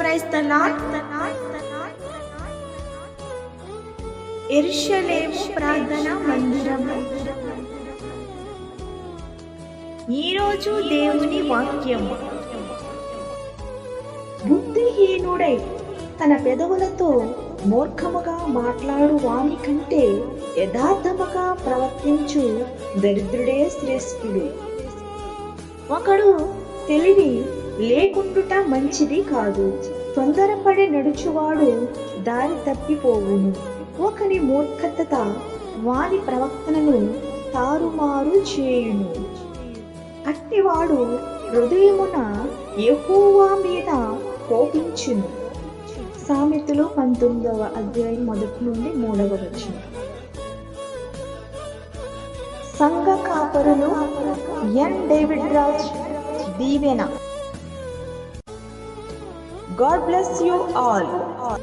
Praise the lord ఎరుషలేము ప్రార్థన మందిరం ఈరోజు దేవుని వాక్యం. బుద్ధిహీనుడై తన పెదవులతో మూర్ఖముగా మాట్లాడు వాని కంటే యథార్థముగా ప్రవర్తించు దరిద్రుడే శ్రేష్ఠుడు. ఒకడు తెలివి లేకుండుట మంచిది కాదు. తొందరపడి నడుచువాడు దారి తప్పిపోవును. ఒకని మూర్ఖత వాని ప్రవర్తనను తారుమారు చేయును. అట్టివాడు హృదయమున ఎహోవా మీద కోపించును. సామెతలు పంతొమ్మిదవ అధ్యాయం మొదటి నుండి మూడవ వచ్చిన సంఘ కాపరులు ఎన్ డేవిడ్ రాజ్ దీవెన. God bless you all.